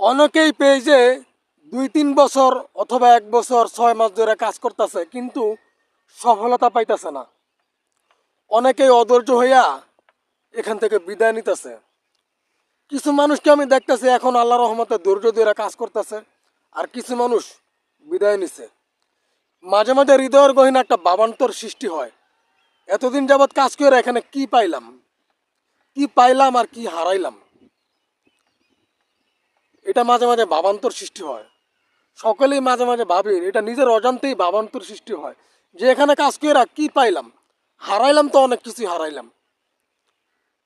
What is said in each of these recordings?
অনেকেই পেজে দুই, তিন বছর অথবা এক বছর ছয় মাস ধরে কাজ করতেছে, কিন্তু সফলতা পাইতেছে না। অনেকেই অধৈর্য হইয়া এখান থেকে বিদায় নিতেছে। কিছু মানুষকে আমি দেখতেছি এখন আল্লাহ রহমতে ধৈর্য ধরে কাজ করতেছে, আর কিছু মানুষ বিদায় নিছে। মাঝে মাঝে হৃদয়ের গহীনে একটা বাবান্তর সৃষ্টি হয়। এতদিন যাবৎ কাজ করে এখানে কি পাইলাম? কি পাইলাম আর কি হারাইলাম? এটা মাঝে মাঝে ভাবান্তর সৃষ্টি হয়। সকলেই মাঝে মাঝে ভাবেন, এটা নিজের অজান্তেই ভাবান্তর সৃষ্টি হয়। যে এখানে কাজ করে কি পাইলাম? হারাইলাম তো অনেক কিছুই হারাইলাম।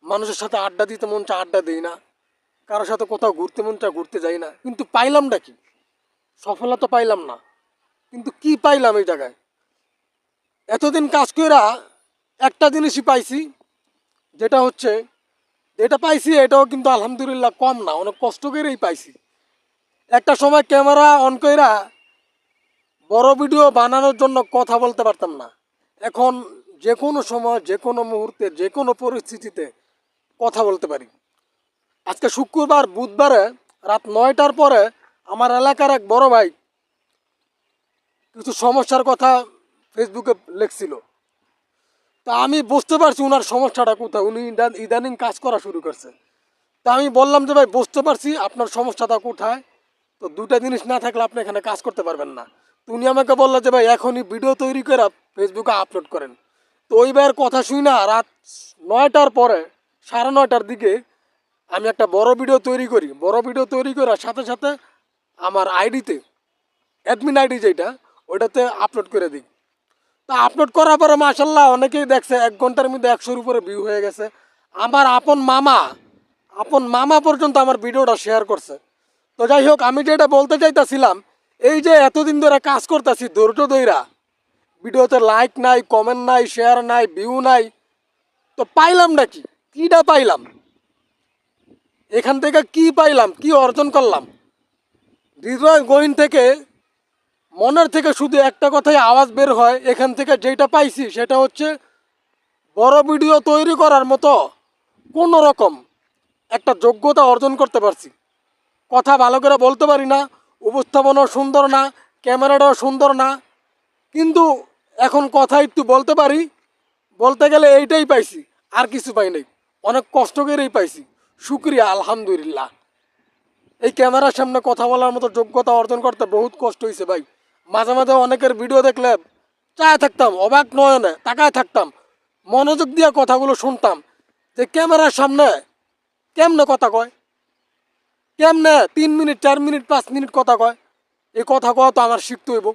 মানুষের সাথে আড্ডা দিতে মন আড্ডা দিই না। কারোর সাথে কোথাও ঘুরতে মন ঘুরতে যাই না। কিন্তু পাইলামটা কি? সফলতা পাইলাম না। কিন্তু কি পাইলাম এই জায়গায়? এতদিন কাজ কইরা একটা জিনিসই পাইছি, যেটা হচ্ছে যেটা পাইছি, এটাও কিন্তু আলহামদুলিল্লাহ কম না, অনেক কষ্ট করেই পাইছি। একটা সময় ক্যামেরা অন কইরা বড় ভিডিও বানানোর জন্য কথা বলতে পারতাম না। এখন যে কোনো সময় যে কোনো মুহূর্তে যে কোনো পরিস্থিতিতে কথা বলতে পারি। আজকে শুক্রবার, বুধবারে রাত নয়টার পরে আমার এলাকার এক বড় ভাই কিছু সমস্যার কথা ফেসবুকে লিখছিল। তা আমি বুঝতে পারছি ওনার সমস্যাটা কোথায়। উনি ইদানিং কাজ করা শুরু করছে। তা আমি বললাম যে, ভাই, বুঝতে পারছি আপনার সমস্যাটা কোথায়। তো দুটা জিনিস না থাকলে আপনি এখানে কাজ করতে পারবেন না। উনি আমাকে বলল যে, ভাই, এখনই ভিডিও তৈরি করে ফেসবুকে আপলোড করেন। তো ওই ভাইয়ের কথা শুই না, রাত নয়টার পরে, সাড়ে নয়টার দিকে আমি একটা বড় ভিডিও তৈরি করি। বড় ভিডিও তৈরি করার সাথে সাথে আমার আইডিতে, অ্যাডমিন আইডি যেটা ওইটাতে আপলোড করে দিই। তা আপলোড করার পরে মাসাল্লাহ অনেকেই দেখছে, এক ঘণ্টার মধ্যে একশোর উপরে ভিউ হয়ে গেছে। আমার আপন মামা আপন মামা পর্যন্ত আমার ভিডিওটা শেয়ার করছে। তো যাই হোক, আমি যেটা বলতে চাইতাছিলাম, এই যে এতদিন ধরে কাজ করতেছি ধৈর্য দইরা ভিডিওতে লাইক নাই কমেন্ট নাই শেয়ার নাই ভিউ নাই, তো পাইলাম নাকি কিটা পাইলাম? এখান থেকে কি পাইলাম? কি অর্জন করলাম? হৃদয় গহীন থেকে মনের থেকে শুধু একটা কথাই আওয়াজ বের হয়, এখান থেকে যেটা পাইছি সেটা হচ্ছে বড় ভিডিও তৈরি করার মতো কোনো রকম একটা যোগ্যতা অর্জন করতে পারছি। কথা ভালো করে বলতে পারি না, উপস্থাপনাও সুন্দর না, ক্যামেরাটাও সুন্দর না, কিন্তু এখন কথা একটু বলতে পারি, বলতে গেলে এইটাই পাইছি, আর কিছু পাই নাই। অনেক কষ্ট করেই পাইছি। শুক্রিয়া, আলহামদুলিল্লাহ। এই ক্যামেরার সামনে কথা বলার মতো যোগ্যতা অর্জন করতে বহুত কষ্ট হয়েছে ভাই। মাঝে মাঝে অনেকের ভিডিও দেখলে চায় থাকতাম, অবাক নয়নে তাকায় থাকতাম, মনোযোগ দিয়ে কথাগুলো শুনতাম যে ক্যামেরার সামনে কেমনে কথা কয়? কেমনে তিন মিনিট, চার মিনিট, পাঁচ মিনিট কথা কয়? এই কথা কয় তো আমার শিখতে হইব।